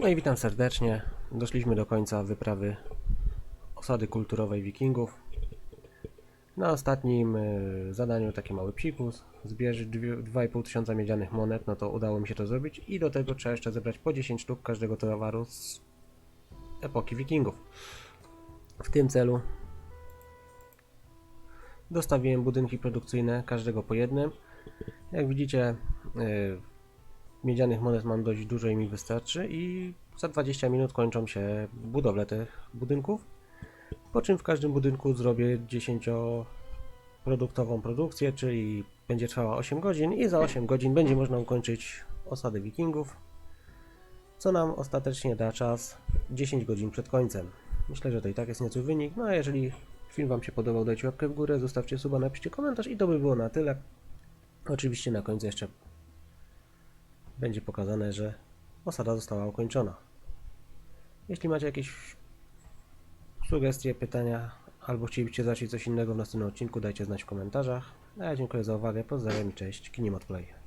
No i witam serdecznie. Doszliśmy do końca wyprawy osady kulturowej Wikingów. Na ostatnim y, zadaniu taki mały psikus, zbierz dwie- 2,5 tysiąca miedzianych monet, no to udało mi się to zrobić i do tego trzeba jeszcze zebrać po 10 sztuk każdego towaru z epoki Wikingów. W tym celu dostawiłem budynki produkcyjne, każdego po jednym. Jak widzicie, y, miedzianych monet mam dość dużo i mi wystarczy i za 20 minut kończą się budowle tych budynków. Po czym w każdym budynku zrobię 10-produktową produkcję, czyli będzie trwała 8 godzin i za 8 godzin będzie można ukończyć osady wikingów, co nam ostatecznie da czas 10 godzin przed końcem. Myślę, że to i tak jest nieco wynik, no a jeżeli film Wam się podobał, dajcie łapkę w górę, zostawcie suba, napiszcie komentarz i to by było na tyle. Oczywiście na końcu jeszcze będzie pokazane, że osada została ukończona. Jeśli macie jakieś sugestie, pytania, albo chcielibyście zobaczyć coś innego w następnym odcinku, dajcie znać w komentarzach. A ja dziękuję za uwagę, pozdrawiam i cześć, Kinemat Play.